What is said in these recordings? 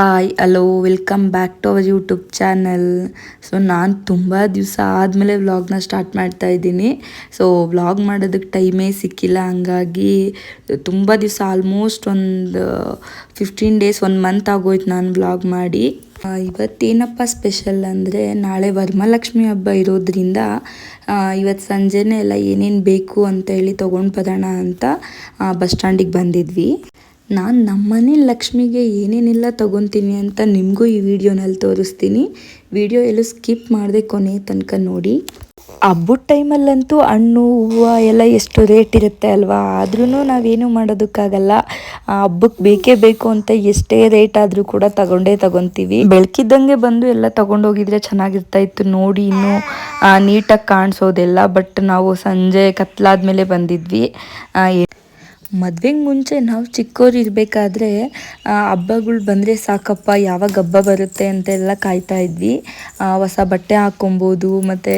Hi all welcome back to our YouTube channel so ನಾನು ತುಂಬ ದಿವಸ ಆದಮೇಲೆ ವ್ಲಾಗ್ನ ಸ್ಟಾರ್ಟ್ ಮಾಡ್ತಾ ಇದ್ದೀನಿ. ಸೊ ವ್ಲಾಗ್ ಮಾಡೋದಕ್ಕೆ ಟೈಮೇ ಸಿಕ್ಕಿಲ್ಲ, ಹಂಗಾಗಿ ತುಂಬ ದಿವಸ ಆಲ್ಮೋಸ್ಟ್ ಒಂದು ಫಿಫ್ಟೀನ್ ಡೇಸ್ ಒಂದು ಮಂತ್ ಆಗೋಯ್ತು ನಾನು ವ್ಲಾಗ್ ಮಾಡಿ. ಇವತ್ತೇನಪ್ಪ ಸ್ಪೆಷಲ್ ಅಂದರೆ ನಾಳೆ ವರಮಹಾಲಕ್ಷ್ಮಿ ಹಬ್ಬ ಇರೋದ್ರಿಂದ ಇವತ್ತು ಸಂಜೆನೇ ಎಲ್ಲ ಏನೇನು ಬೇಕು ಅಂತ ಹೇಳಿ ತೊಗೊಂಡು ಬರೋಣ ಅಂತ ಬಸ್ ಸ್ಟ್ಯಾಂಡಿಗೆ ಬಂದಿದ್ವಿ. ನಾನು ನಮ್ಮನೆ ಲಕ್ಷ್ಮಿಗೆ ಏನೇನೆಲ್ಲ ತೊಗೊತೀನಿ ಅಂತ ನಿಮಗೂ ಈ ವಿಡಿಯೋನಲ್ಲಿ ತೋರಿಸ್ತೀನಿ. ವಿಡಿಯೋ ಎಲ್ಲೂ ಸ್ಕಿಪ್ ಮಾಡದೆ ಕೊನೆ ತನಕ ನೋಡಿ. ಹಬ್ಬದ ಟೈಮಲ್ಲಂತೂ ಹಣ್ಣು ಹೂವು ಎಲ್ಲ ಎಷ್ಟು ರೇಟ್ ಇರುತ್ತೆ ಅಲ್ವಾ? ಆದ್ರೂ ನಾವೇನು ಮಾಡೋದಕ್ಕಾಗಲ್ಲ. ಹಬ್ಬಕ್ಕೆ ಬೇಕೇ ಬೇಕು ಅಂತ ಎಷ್ಟೇ ರೇಟ್ ಆದರೂ ಕೂಡ ತಗೊಂಡೇ ತಗೊಂತೀವಿ. ಬೆಳಕಿದ್ದಂಗೆ ಬಂದು ಎಲ್ಲ ತಗೊಂಡೋಗಿದ್ರೆ ಚೆನ್ನಾಗಿರ್ತಾ ಇತ್ತು ನೋಡಿ ಇನ್ನೂ ನೀಟಾಗಿ ಕಾಣಿಸೋದೆಲ್ಲ. ಬಟ್ ನಾವು ಸಂಜೆ ಕತ್ಲಾದ್ಮೇಲೆ ಬಂದಿದ್ವಿ. ಆ, ಮದ್ವೆಗೆ ಮುಂಚೆ ನಾವು ಚಿಕ್ಕವ್ರು ಇರಬೇಕಾದ್ರೆ ಹಬ್ಬಗಳು ಬಂದರೆ ಸಾಕಪ್ಪ, ಯಾವಾಗ ಹಬ್ಬ ಬರುತ್ತೆ ಅಂತೆಲ್ಲ ಕಾಯ್ತಾ ಇದ್ವಿ. ಹೊಸ ಬಟ್ಟೆ ಹಾಕ್ಕೊಬೋದು, ಮತ್ತು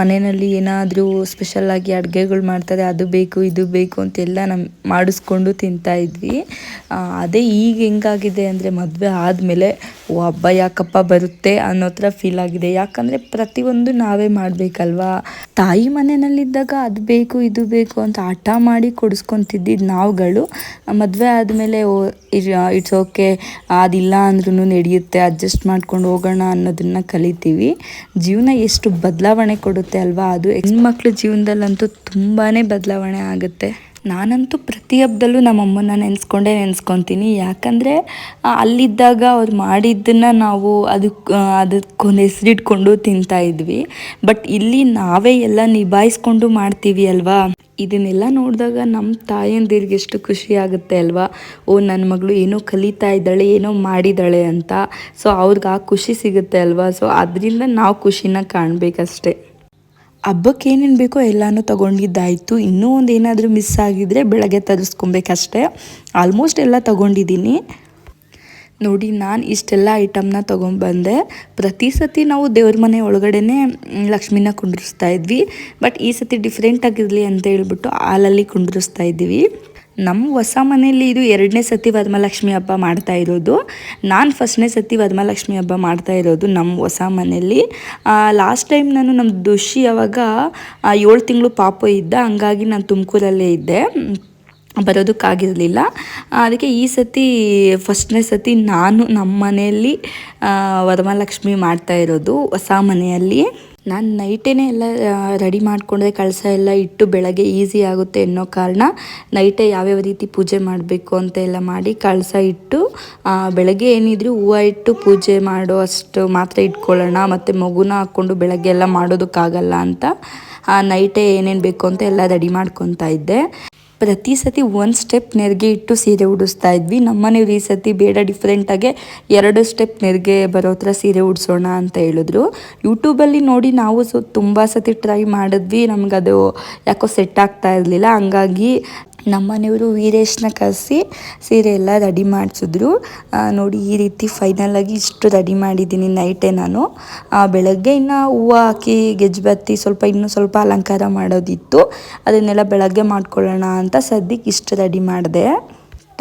ಮನೆಯಲ್ಲಿ ಏನಾದರೂ ಸ್ಪೆಷಲ್ಲಾಗಿ ಅಡುಗೆಗಳು ಮಾಡ್ತಾರೆ, ಅದು ಬೇಕು, ಇದು ಬೇಕು ಅಂತೆಲ್ಲ ನಮ್ಮ ಮಾಡಿಸ್ಕೊಂಡು ತಿಂತಾ ಇದ್ವಿ. ಅದೇ ಈಗ ಹೆಂಗಾಗಿದೆ ಅಂದರೆ ಮದುವೆ ಆದಮೇಲೆ, ಓ, ಹಬ್ಬ ಯಾಕಪ್ಪ ಬರುತ್ತೆ ಅನ್ನೋ ಥರ ಫೀಲ್ ಆಗಿದೆ. ಯಾಕಂದರೆ ಪ್ರತಿಯೊಂದು ನಾವೇ ಮಾಡಬೇಕಲ್ವಾ? ತಾಯಿ ಮನೆಯಲ್ಲಿದ್ದಾಗ ಅದು ಬೇಕು, ಇದು ಬೇಕು ಅಂತ ಹಠ ಮಾಡಿ ಕೊಡಿಸ್ಕೊತಿದ್ದಿದ್ದು ನಾವುಗಳು. ಮದುವೆ ಆದಮೇಲೆ ಓ ಇಟ್ಸ್ ಓಕೆ ಅದಿಲ್ಲ ಅಂದ್ರೂ ನಡೆಯುತ್ತೆ ಅಡ್ಜಸ್ಟ್ ಮಾಡ್ಕೊಂಡು ಹೋಗೋಣ ಅನ್ನೋದನ್ನು ಕಲಿತೀವಿ. ಜೀವನ ಎಷ್ಟು ಬದಲಾವಣೆ ಕೊಡುತ್ತೆ ಅಲ್ವಾ ಅದು. ಹೆಣ್ಮಕ್ಳ ಜೀವನದಲ್ಲಂತೂ ತುಂಬಾ ಬದಲಾವಣೆ ಆಗುತ್ತೆ. ನಾನಂತೂ ಪ್ರತಿ ಹಬ್ಬದಲ್ಲೂ ನಮ್ಮ ಅಮ್ಮನ ನೆನೆಸ್ಕೊಂಡೇ ನೆನೆಸ್ಕೊತೀನಿ. ಯಾಕಂದರೆ ಅಲ್ಲಿದ್ದಾಗ ಅವ್ರು ಮಾಡಿದ್ದನ್ನು ನಾವು ಅದಕ್ಕೆ ಅದಕ್ಕೊಂದು ಹೆಸರಿಟ್ಕೊಂಡು ತಿಂತಾ ಇದ್ವಿ. ಬಟ್ ಇಲ್ಲಿ ನಾವೇ ಎಲ್ಲ ನಿಭಾಯಿಸ್ಕೊಂಡು ಮಾಡ್ತೀವಿ ಅಲ್ವಾ? ಇದನ್ನೆಲ್ಲ ನೋಡಿದಾಗ ನಮ್ಮ ತಾಯಂದಿರಿಗೆ ಎಷ್ಟು ಖುಷಿ ಆಗುತ್ತೆ ಅಲ್ವಾ? ಓ ನನ್ನ ಮಗಳು ಏನೋ ಕಲಿತಾ ಇದ್ದಾಳೆ, ಏನೋ ಮಾಡಿದ್ದಾಳೆ ಅಂತ. ಸೊ, ಅವ್ರಿಗೆ ಆ ಖುಷಿ ಸಿಗುತ್ತೆ ಅಲ್ವಾ? ಸೊ, ಅದರಿಂದ ನಾವು ಖುಷಿನ ಕಾಣಬೇಕಷ್ಟೆ. ಹಬ್ಬಕ್ಕೆ ಏನೇನು ಬೇಕೋ ಎಲ್ಲನೂ ತೊಗೊಂಡಿದ್ದಾಯಿತು. ಇನ್ನೂ ಒಂದು ಏನಾದರೂ ಮಿಸ್ ಆಗಿದ್ರೆ ಬೆಳಗ್ಗೆ ತರಿಸ್ಕೊಬೇಕಷ್ಟೇ ಆಲ್ಮೋಸ್ಟ್ ಎಲ್ಲ ತೊಗೊಂಡಿದ್ದೀನಿ. ನೋಡಿ, ನಾನು ಇಷ್ಟೆಲ್ಲ ಐಟಮ್ನ ತೊಗೊಂಡ್ಬಂದೆ. ಪ್ರತಿ ಸತಿ ನಾವು ದೇವ್ರ ಮನೆ ಒಳಗಡೆನೇ ಲಕ್ಷ್ಮಿನ ಕುಂಡ್ರಿಸ್ತಾ ಇದ್ವಿ. ಬಟ್ ಈ ಸತಿ ಡಿಫ್ರೆಂಟಾಗಿರಲಿ ಅಂತ ಹೇಳ್ಬಿಟ್ಟು ಹಾಲಲ್ಲಿ ಕುಂಡ್ರಿಸ್ತಾ ಇದ್ದೀವಿ. ನಮ್ಮ ಹೊಸ ಮನೆಯಲ್ಲಿ ಇದು ಎರಡನೇ ಸತಿ ವರಮಹಾಲಕ್ಷ್ಮಿ ಹಬ್ಬ ಮಾಡ್ತಾ ಇರೋದು. ನಾನು ಫಸ್ಟ್ನೇ ಸತಿ ವರಮಹಾಲಕ್ಷ್ಮಿ ಹಬ್ಬ ಮಾಡ್ತಾ ಇರೋದು ನಮ್ಮ ಹೊಸ ಮನೆಯಲ್ಲಿ ಲಾಸ್ಟ್ ಟೈಮ್ ನಾನು ನಮ್ಮ ದುಷಿ ಅವಾಗ ಏಳು ತಿಂಗಳು ಪಾಪ ಇದ್ದ, ಹಂಗಾಗಿ ನಾನು ತುಮಕೂರಲ್ಲೇ ಇದ್ದೆ. ಬರೋದಕ್ಕಾಗಿರಲಿಲ್ಲ. ಅದಕ್ಕೆ ಈ ಸತಿ, ಫಸ್ಟ್ನೇ ಸತಿ ನಾನು ನಮ್ಮ ಮನೆಯಲ್ಲಿ ವರಮಹಾಲಕ್ಷ್ಮಿ ಮಾಡ್ತಾ ಇರೋದು ಹೊಸ ಮನೆಯಲ್ಲಿ. ನಾನು ನೈಟೇ ಎಲ್ಲ ರೆಡಿ ಮಾಡಿಕೊಂಡ್ರೆ ಕಳಸ ಎಲ್ಲ ಇಟ್ಟು ಬೆಳಗ್ಗೆ ಈಸಿ ಆಗುತ್ತೆ ಅನ್ನೋ ಕಾರಣ ನೈಟೇ ಯಾವ್ಯಾವ ರೀತಿ ಪೂಜೆ ಮಾಡಬೇಕು ಅಂತ ಎಲ್ಲ ಮಾಡಿ ಕಳಸ ಇಟ್ಟು ಬೆಳಗ್ಗೆ ಏನಿದ್ರು ಹೂವು ಇಟ್ಟು ಪೂಜೆ ಮಾಡೋ ಅಷ್ಟು ಮಾತ್ರ ಇಟ್ಕೊಳ್ಳೋಣ, ಮತ್ತು ಮಗುನ ಹಾಕ್ಕೊಂಡು ಬೆಳಗ್ಗೆ ಎಲ್ಲ ಮಾಡೋದಕ್ಕಾಗಲ್ಲ ಅಂತ ನೈಟೇ ಏನೇನು ಬೇಕು ಅಂತ ಎಲ್ಲ ರೆಡಿ ಮಾಡ್ಕೊತಾ ಇದ್ದೆ. ಪ್ರತಿ ಸತಿ ಒಂದು ಸ್ಟೆಪ್ ನೆರಿಗೆ ಇಟ್ಟು ಸೀರೆ ಉಡಿಸ್ತಾ ಇದ್ವಿ. ನಮ್ಮನೆಯವ್ರು ಈ ಸತಿ ಬೇಡ ಡಿಫ್ರೆಂಟಾಗೆ ಎರಡು ಸ್ಟೆಪ್ ನೆರಿಗೆ ಬರೋ ಥರ ಸೀರೆ ಉಡಿಸೋಣ ಅಂತ ಹೇಳಿದ್ರು. ಯೂಟ್ಯೂಬಲ್ಲಿ ನೋಡಿ ನಾವು ಸೊ ತುಂಬ ಸತಿ ಟ್ರೈ ಮಾಡಿದ್ವಿ. ನಮಗದು ಯಾಕೋ ಸೆಟ್ ಆಗ್ತಾ ಇರಲಿಲ್ಲ. ಹಂಗಾಗಿ ನಮ್ಮನೆಯವರು ವೀರೇಶ್ನ ಕರೆಸಿ ಸೀರೆ ಎಲ್ಲ ರೆಡಿ ಮಾಡಿಸಿದ್ರು. ನೋಡಿ ಈ ರೀತಿ ಫೈನಲ್ ಆಗಿ ಇಷ್ಟು ರೆಡಿ ಮಾಡಿದ್ದೀನಿ ನೈಟೇ ನಾನು. ಬೆಳಗ್ಗೆ ಇನ್ನು ಹೂವು ಹಾಕಿ ಗೆಜ್ಜೆಬತ್ತಿ ಸ್ವಲ್ಪ ಇನ್ನೂ ಸ್ವಲ್ಪ ಅಲಂಕಾರ ಮಾಡೋದಿತ್ತು. ಅದನ್ನೆಲ್ಲ ಬೆಳಗ್ಗೆ ಮಾಡ್ಕೊಳ್ಳೋಣ ಅಂತ ಸದ್ಯಕ್ಕೆ ಇಷ್ಟು ರೆಡಿ ಮಾಡಿದೆ.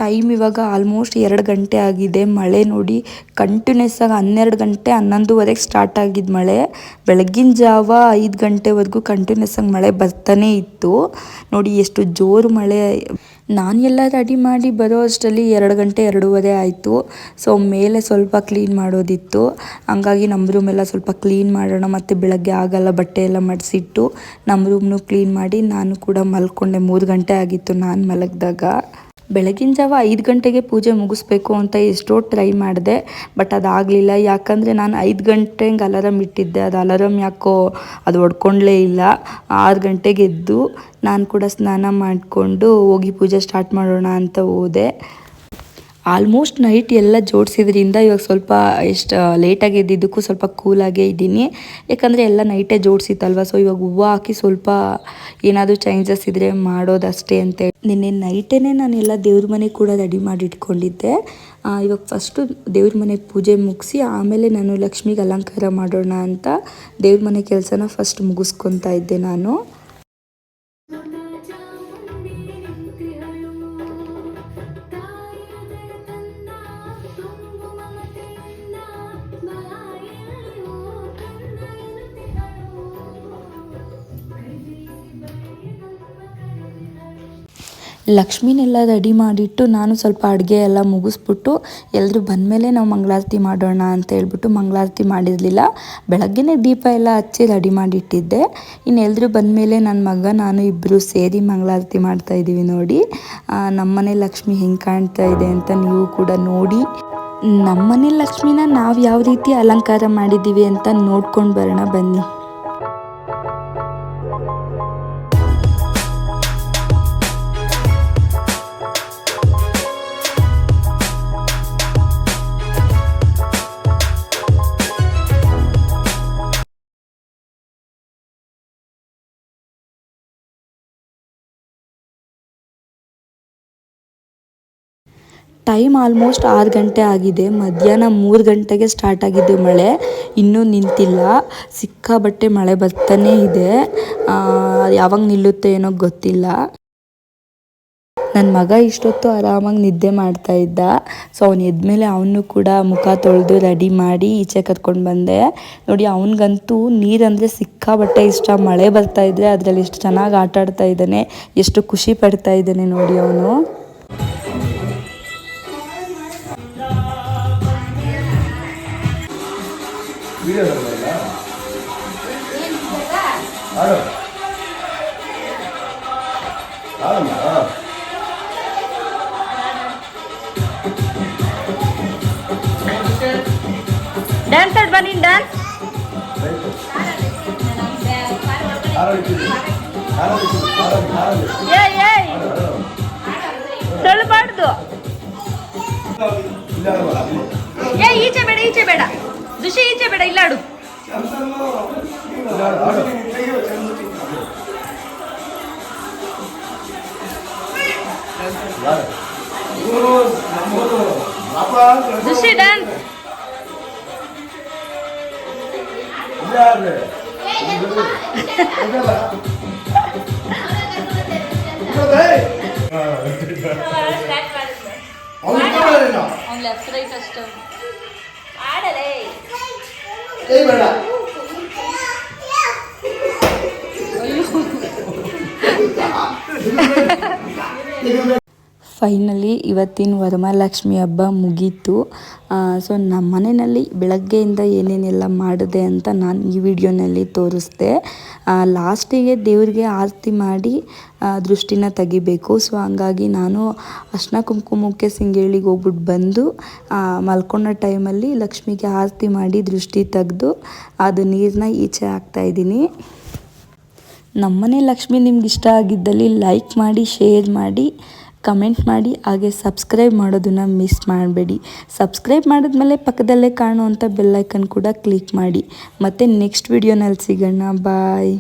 ಟೈಮ್ ಇವಾಗ ಆಲ್ಮೋಸ್ಟ್ ಎರಡು ಗಂಟೆ ಆಗಿದೆ. ಮಳೆ ನೋಡಿ ಕಂಟಿನ್ಯೂಸ್ ಆಗಿ ಹನ್ನೆರಡು ಗಂಟೆ ಹನ್ನೊಂದುವರೆಗೆ ಸ್ಟಾರ್ಟ್ ಆಗಿದ್ದು ಮಳೆ. ಬೆಳಗಿನ ಜಾವ ಐದು ಗಂಟೆವರೆಗೂ ಕಂಟಿನ್ಯೂಸ್ ಆಗಿ ಮಳೆ ಬರ್ತಾನೆ ಇತ್ತು. ನೋಡಿ ಎಷ್ಟು ಜೋರು ಮಳೆ. ನಾನು ಎಲ್ಲ ರೆಡಿ ಮಾಡಿ ಬರೋ ಅಷ್ಟರಲ್ಲಿ ಎರಡು ಗಂಟೆ ಎರಡೂವರೆ ಆಯಿತು. ಸೊ ಮೇಲೆ ಸ್ವಲ್ಪ ಕ್ಲೀನ್ ಮಾಡೋದಿತ್ತು. ಹಂಗಾಗಿ ನಮ್ಮ ರೂಮೆಲ್ಲ ಸ್ವಲ್ಪ ಕ್ಲೀನ್ ಮಾಡೋಣ, ಮತ್ತು ಬೆಳಗ್ಗೆ ಆಗಲ್ಲ, ಬಟ್ಟೆ ಎಲ್ಲ ಮಡಿಸಿಟ್ಟು ನಮ್ಮ ರೂಮ್ನು ಕ್ಲೀನ್ ಮಾಡಿ ನಾನು ಕೂಡ ಮಲ್ಕೊಂಡೆ. ಮೂರು ಗಂಟೆ ಆಗಿತ್ತು ನಾನು ಮಲಗಿದಾಗ. ಬೆಳಗಿನ ಜಾವ ಐದು ಗಂಟೆಗೆ ಪೂಜೆ ಮುಗಿಸ್ಬೇಕು ಅಂತ ಎಷ್ಟೋ ಟ್ರೈ ಮಾಡಿದೆ ಬಟ್ ಅದಾಗಲಿಲ್ಲ. ಯಾಕಂದರೆ ನಾನು ಐದು ಗಂಟೆಗೆ ಅಲಾರಮ್ ಇಟ್ಟಿದ್ದೆ. ಅದು ಅಲಾರಮ್ ಯಾಕೋ ಅದು ಹೊಡ್ಕೊಂಡ್ಲೇ ಇಲ್ಲ. ಆರು ಗಂಟೆಗೆ ಎದ್ದು ನಾನು ಕೂಡ ಸ್ನಾನ ಮಾಡಿಕೊಂಡು ಹೋಗಿ ಪೂಜೆ ಸ್ಟಾರ್ಟ್ ಮಾಡೋಣ ಅಂತ ಹೋದೆ. ಆಲ್ಮೋಸ್ಟ್ ನೈಟ್ ಎಲ್ಲ ಜೋಡಿಸಿದ್ರಿಂದ ಇವಾಗ ಸ್ವಲ್ಪ ಎಷ್ಟು ಲೇಟಾಗಿ ಇದ್ದಿದ್ದಕ್ಕೂ ಸ್ವಲ್ಪ ಕೂಲಾಗೇ ಇದ್ದೀನಿ. ಯಾಕಂದರೆ ಎಲ್ಲ ನೈಟೇ ಜೋಡಿಸಿತ್ತಲ್ವ ಸೊ ಇವಾಗ ಹೂವು ಹಾಕಿ ಸ್ವಲ್ಪ ಏನಾದರೂ ಚೇಂಜಸ್ ಇದ್ದರೆ ಮಾಡೋದಷ್ಟೇ ಅಂತ ನಿನ್ನೆ ನೈಟೇ ನಾನೆಲ್ಲ ದೇವ್ರ ಮನೆ ಕೂಡ ರೆಡಿ ಮಾಡಿ ಇಟ್ಕೊಂಡಿದ್ದೆ ಇವಾಗ ಫಸ್ಟು ದೇವ್ರ ಮನೆ ಪೂಜೆ ಮುಗಿಸಿ ಆಮೇಲೆ ನಾನು ಲಕ್ಷ್ಮಿಗೆ ಅಲಂಕಾರ ಮಾಡೋಣ ಅಂತ ದೇವ್ರ ಮನೆ ಕೆಲಸನ ಫಸ್ಟ್ ಮುಗಿಸ್ಕೊತಾ ಇದ್ದೆ ನಾನು. ಲಕ್ಷ್ಮಿನೆಲ್ಲ ರೆಡಿ ಮಾಡಿಟ್ಟು ನಾನು ಸ್ವಲ್ಪ ಅಡುಗೆ ಎಲ್ಲ ಮುಗಿಸ್ಬಿಟ್ಟು ಎಲ್ಲರೂ ಬಂದಮೇಲೆ ನಾವು ಮಂಗಳಾರತಿ ಮಾಡೋಣ ಅಂತ ಹೇಳ್ಬಿಟ್ಟು ಮಂಗಳಾರತಿ ಮಾಡಿರಲಿಲ್ಲ. ಬೆಳಗ್ಗೆನೇ ದೀಪ ಎಲ್ಲ ಹಚ್ಚಿ ರೆಡಿ ಮಾಡಿಟ್ಟಿದ್ದೆ. ಇನ್ನು ಎಲ್ಲರೂ ಬಂದಮೇಲೆ ನನ್ನ ಮಗ, ನಾನು ಇಬ್ಬರು ಸೇರಿ ಮಂಗಳಾರತಿ ಮಾಡ್ತಾ ಇದ್ದೀವಿ ನೋಡಿ. ನಮ್ಮನೆ ಲಕ್ಷ್ಮಿ ಹೆಂಗೆ ಕಾಣ್ತಾ ಇದೆ ಅಂತ ನೀವು ಕೂಡ ನೋಡಿ. ನಮ್ಮನೆ ಲಕ್ಷ್ಮಿನ ನಾವು ಯಾವ ರೀತಿ ಅಲಂಕಾರ ಮಾಡಿದ್ದೀವಿ ಅಂತ ನೋಡ್ಕೊಂಡು ಬರೋಣ ಬನ್ನಿ. ಟೈಮ್ ಆಲ್ಮೋಸ್ಟ್ ಆರು ಗಂಟೆ ಆಗಿದೆ. ಮಧ್ಯಾಹ್ನ ಮೂರು ಗಂಟೆಗೆ ಸ್ಟಾರ್ಟ್ ಆಗಿದ್ದು ಮಳೆ. ಇನ್ನೂ ನಿಂತಿಲ್ಲ. ಸಿಕ್ಕಾಬಟ್ಟೆ ಮಳೆ ಬರ್ತಾನೇ ಇದೆ. ಯಾವಾಗ ನಿಲ್ಲುತ್ತೆ ಏನೋ ಗೊತ್ತಿಲ್ಲ. ನನ್ನ ಮಗ ಇಷ್ಟೊತ್ತು ಆರಾಮಾಗಿ ನಿದ್ದೆ ಮಾಡ್ತಾ ಇದ್ದ. ಸೊ ಅವನು ಎದ್ಮೇಲೆ ಅವನು ಕೂಡ ಮುಖ ತೊಳೆದು ರೆಡಿ ಮಾಡಿ ಈಚೆ ಕರ್ಕೊಂಡು ಬಂದೆ. ನೋಡಿ, ಅವನಿಗಂತೂ ನೀರಂದರೆ ಸಿಕ್ಕಾಬಟ್ಟೆ ಇಷ್ಟ. ಮಳೆ ಬರ್ತಾ ಇದ್ರೆ ಅದರಲ್ಲಿ ಎಷ್ಟು ಚೆನ್ನಾಗಿ ಆಟ ಆಡ್ತಾ ಇದ್ದಾನೆ, ಎಷ್ಟು ಖುಷಿ ಪಡ್ತಾ ಇದ್ದಾನೆ ನೋಡಿ ಅವನು. ವಿಡಿಯೋ ಬರಲ್ಲ ಆಡು ಆಡಮ್ಮ ಡ್ಯಾನ್ಸ್ ಆಡ್ ಬನ್ನಿ ಡ್ಯಾನ್ಸ್ ತಳ್ಳಬಾರ್ದು ಏ ಈಚೆ ಬೇಡ ಈಚೆ ಬೇಡ. ದುಷಿ ಈಚೆ ಬೇಡ ಇಲ್ಲ ಆಡು? ದುಷಿ ಡ್ಯಾನ್ಸ್? ಅವ್ನು ಇಟ್ಕೊಳ್ಳೋದೇನೋ? ಅವ್ನು ಲೆಫ್ಟ್ ರೈಟ್ ಅಷ್ಟು ಕೈ ಬೇಡ ಫೈನಲಿ ಇವತ್ತಿನ ವರಮಹಾಲಕ್ಷ್ಮಿ ಹಬ್ಬ ಮುಗೀತು. ಸೊ ನಮ್ಮ ಮನೆಯಲ್ಲಿ ಬೆಳಗ್ಗೆಯಿಂದ ಏನೇನೆಲ್ಲ ಮಾಡಿದೆ ಅಂತ ನಾನು ಈ ವಿಡಿಯೋನಲ್ಲಿ ತೋರಿಸ್ದೆ. ಲಾಸ್ಟಿಗೆ ದೇವರಿಗೆ ಆರತಿ ಮಾಡಿ ದೃಷ್ಟಿನ ತೆಗಿಬೇಕು. ಸೊ ಹಂಗಾಗಿ ನಾನು ಅರ್ಶಿನ ಕುಂಕುಮಕ್ಕೆ ಸಿಂಗೇಳಿಗೆ ಹೋಗ್ಬಿಟ್ಟು ಬಂದು ಮಲ್ಕೊಂಡ ಟೈಮಲ್ಲಿ ಲಕ್ಷ್ಮಿಗೆ ಆರತಿ ಮಾಡಿ ದೃಷ್ಟಿ ತೆಗೆದು, ಅದು ನೀರನ್ನ ಈಚೆ ಹಾಕ್ತಾಯಿದ್ದೀನಿ ನಮ್ಮನೆ ಲಕ್ಷ್ಮಿ ನಿಮ್ಗೆ ಇಷ್ಟ ಆಗಿದ್ದಲ್ಲಿ ಲೈಕ್ ಮಾಡಿ ಶೇರ್ ಮಾಡಿ ಕಮೆಂಟ್ ಮಾಡಿ, ಹಾಗೆ ಸಬ್ಸ್ಕ್ರೈಬ್ ಮಾಡೋದನ್ನು ಮಿಸ್ ಮಾಡಬೇಡಿ. ಸಬ್ಸ್ಕ್ರೈಬ್ ಮಾಡಿದ್ಮೇಲೆ ಪಕ್ಕದಲ್ಲೇ ಕಾಣುವಂಥ ಬೆಲ್ಲೈಕನ್ ಕೂಡ ಕ್ಲಿಕ್ ಮಾಡಿ. ಮತ್ತು ನೆಕ್ಸ್ಟ್ ವಿಡಿಯೋನಲ್ಲಿ ಸಿಗೋಣ. ಬಾಯ್.